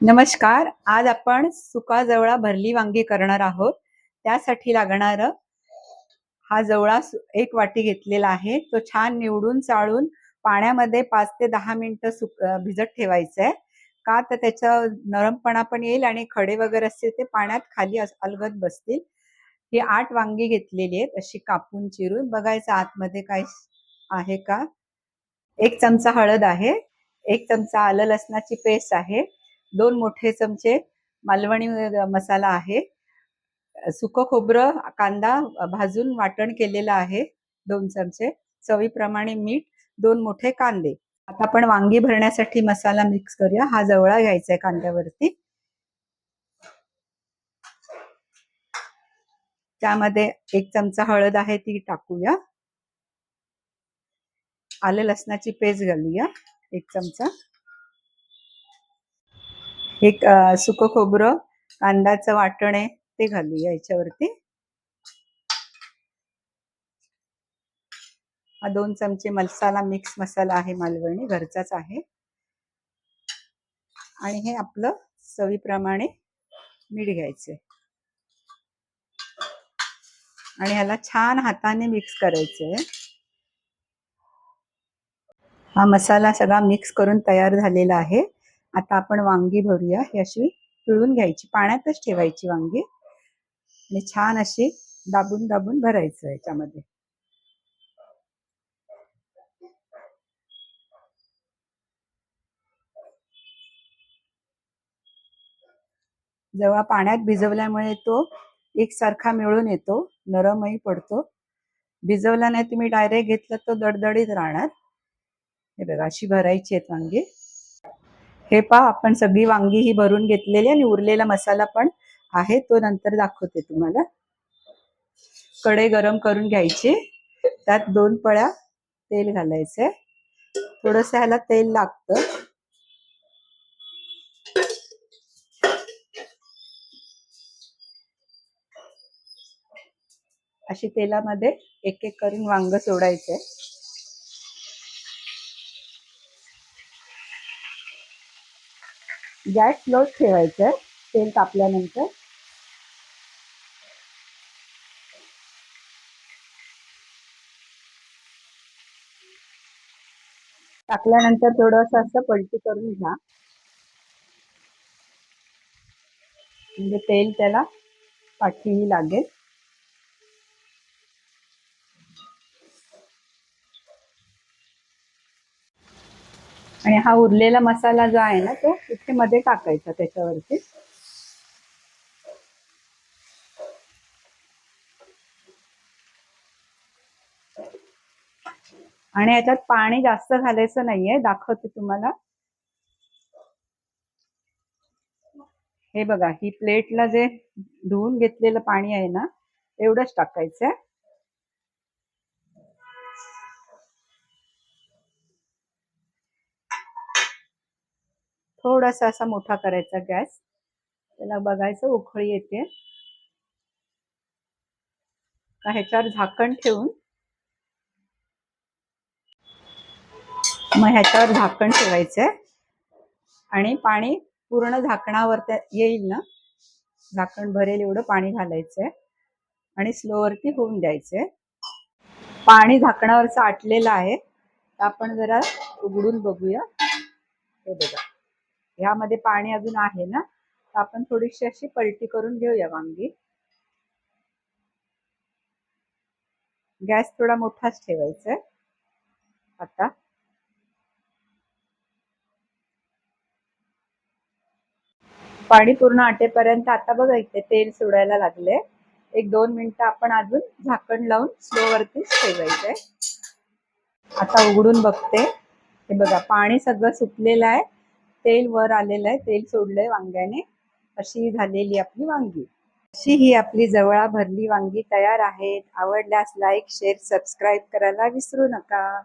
नमस्कार. आज आपण सुका जवळा भरली वांगी करणार आहोत. त्यासाठी लागणार हा जवळा एक वाटी घेतलेला आहे. तो छान निवडून चाळून पाण्यामध्ये पाच ते दहा मिनिटं सुक भिजत ठेवायचं आहे का तर त्याचा नरमपणा पण येईल आणि खडे वगैरे असतील ते पाण्यात खाली अलगत बसतील. ही आठ वांगी घेतलेली आहेत. अशी कापून चिरून. बघायचं आतमध्ये काय आहे का? एक चमचा हळद आहे. एक चमचा आलं लसणाची पेस्ट आहे. दोन मोठे चमचे मालवणी मसाला आहे. सुकं खोबरं कांदा भाजून वाटण केलेलं आहे दोन चमचे. चवीप्रमाणे मीठ दोन मोठे कांदे. आता आपण वांगी भरण्यासाठी मसाला मिक्स करूया. हा जवळा घ्यायचा आहे कांद्यावरती. त्यामध्ये एक चमचा हळद आहे ती टाकूया. आलं लसणाची पेस्ट घालूया एक चमचा. एक सुकं खोबरं कांद्याचं वाटण आहे ते घालूया याच्यावरती. हा दोन चमचे मसाला मिक्स मसाला आहे मालवणी घरचाच आहे. आणि हे आपलं चवीप्रमाणे मीठ घ्यायचे आणि ह्याला छान हाताने मिक्स करायचंय. हा मसाला सगळा मिक्स करून तयार झालेला आहे. आता आपण वांगी भरूया. ही अशी पिळून घ्यायची. पाण्यातच ठेवायची वांगी. आणि छान अशी दाबून दाबून भरायचं याच्यामध्ये. जेव्हा पाण्यात भिजवल्यामुळे तो एकसारखा मिळून येतो. नरमही पडतो. भिजवला नाही तुम्ही डायरेक्ट घेतलं तर दडदडीत राहणार. हे बघा अशी भरायची आहेत वांगी. हे पहा आपण सगळी वांगी ही भरून घेतलेली आणि उरलेला मसाला पण आहे तो नंतर दाखवते तुम्हाला. कडे गरम करून घ्यायची. त्यात दोन पळ्या तेल घालायचे थोडस ह्याला तेल लागतं. अशी तेलामध्ये एक एक करून वांग सोडायचंय. गॅस स्लो ठेवायचं तेल तापल्यानंतर. टाकल्यानंतर थोडस असं पलटी करून घ्या. म्हणजे तेल त्याला पाठीही लागेल. आणि हा उरलेला मसाला जो आहे ना तो इथे मध्ये टाकायचा त्याच्यावरती. आणि याच्यात पाणी जास्त घालायचं नाहीये दाखवते तुम्हाला. हे बघा ही प्लेटला जे धुवून घेतलेलं पाणी आहे ना एवढंच टाकायचंय. थोडासा असा मोठा करायचा गॅस. त्याला बघायचं उखळी येते. ह्याच्यावर झाकण ठेवून. मग ह्याच्यावर झाकण ठेवायचंय. आणि पाणी पूर्ण झाकणावर येईल ना? झाकण भरेल एवढं पाणी घालायचंय. आणि स्लोवरती होऊन द्यायचंय. पाणी झाकणावरचं आटलेलं आहे. तर आपण जरा उघडून बघूया. हे बघा. ह्यामध्ये पाणी अजून आहे ना? तर आपण थोडीशी अशी पलटी करून घेऊया वांगी. गॅस थोडा मोठाच ठेवायचा आहे आता. पाणी पूर्ण आटेपर्यंत आता बघा इथे तेल सोडायला लागले एक दोन मिनिटं आपण अजून झाकण लावून स्लो वरतीच ठेवायचंय. आता उघडून बघते. हे बघा पाणी सगळं सुकलेलं आहे. तेल वर आलेलं आहे तेल सोडलंय वांग्याने. अशी झालेली आपली वांगी. अशी ही आपली जवळा भरली वांगी तयार आहेत. आवडल्यास लाईक शेअर सबस्क्राईब करायला विसरू नका.